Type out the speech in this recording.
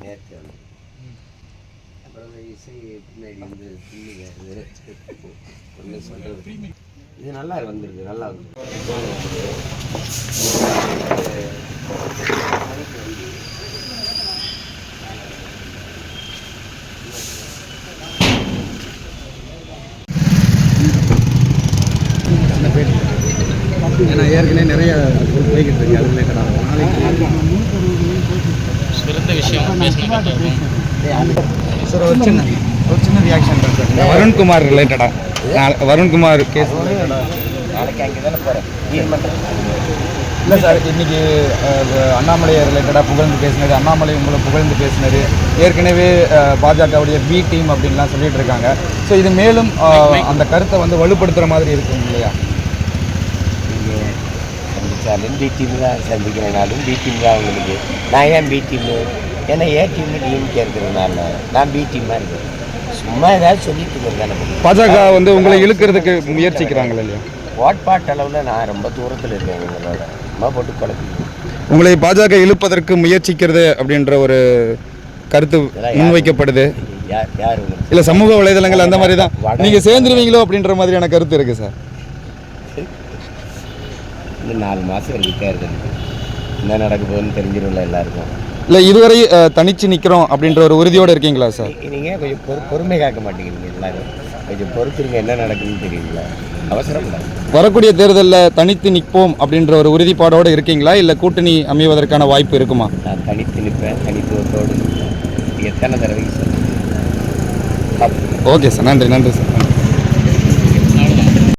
நேற்று வந்து அப்புறம் இசை பின்னாடி வந்து பின்னுங்க ஒன்று சொல்கிறது இது நல்லா வந்துருக்கு நல்லா வந்து ஏன்னா ஏற்கனவே நிறைய போய்கிட்டு இருக்கு. அது ரிலேட்டடாக நாளைக்கு சிறந்த விஷயம் சார் ஒரு சின்ன ஒரு சின்ன ரியாக்ஷன் தான் சார் இந்த வருண்குமார் ரிலேட்டடாக வருண்குமார் கேஸ் நாளைக்கு அங்கே தானே போகிறேன் நீதிமன்றம் இல்லை சார் இன்னைக்கு அஹ், அண்ணாமலை ரிலேட்டடாக புகழ்ந்து பேசினது அண்ணாமலை உங்களை புகழ்ந்து பேசினது ஏற்கனவே பாஜகவுடைய பி டீம் அப்படின்லாம் சொல்லிட்டு இருக்காங்க. ஸோ இது மேலும் அந்த கருத்தை வந்து வலுப்படுத்துகிற மாதிரி இருக்கும் இல்லையா? சந்திச்சாலும் பி டீம் தான் சந்திக்கிறனாலும் பி டீம் தான் உங்களுக்கு. நான் ஏன் பி டீமு ஏன்னா ஏ டீம் டீமுக்கு இருக்கிறதுனால நான் பி டீமாக இருக்கேன். சும்மா ஏதாவது சொல்லிட்டு இருக்கேன் தானே பாஜக வந்து உங்களை இழுக்கிறதுக்கு முயற்சிக்கிறாங்க இல்லையா? வாட்பாட் அளவில் நான் ரொம்ப தூரத்தில் இருக்கேன் எங்களோட சும்மா போட்டு குழப்பி உங்களை பாஜக இழுப்பதற்கு முயற்சிக்கிறது அப்படின்ற ஒரு கருத்து முன்வைக்கப்படுது. யார் யார் இல்லை சமூக வலைதளங்கள் அந்த மாதிரி தான். நீங்கள் சேர்ந்துருவீங்களோ அப்படின்ற மாதிரியான கருத்து இருக்குது சார். இன்னும் நாலு மாதம் இருக்கு. தேர்தலுக்கு என்ன நடக்க போகுதுன்னு தெரிஞ்சிடும்ல எல்லாருக்கும். இல்லை இதுவரை தனிச்சு நிற்கிறோம் அப்படின்ற ஒரு உறுதியோடு இருக்கீங்களா சார்? நீங்கள் கொஞ்சம் பொறு பொறுமை காக்க மாட்டேங்கிறீங்க எல்லாரும். கொஞ்சம் பொறுத்திருங்க என்ன நடக்குதுன்னு தெரியல அவசரம் வரக்கூடிய தேர்தலில் தனித்து நிற்போம் அப்படின்ற ஒரு உறுதிப்பாடோடு இருக்கீங்களா இல்லை கூட்டணி அமைவதற்கான வாய்ப்பு இருக்குமா? நான் தனித்து நிற்பேன் தனித்துவத்தோடு எத்தனை தடவை ஓகே சார். நன்றி நன்றி சார்.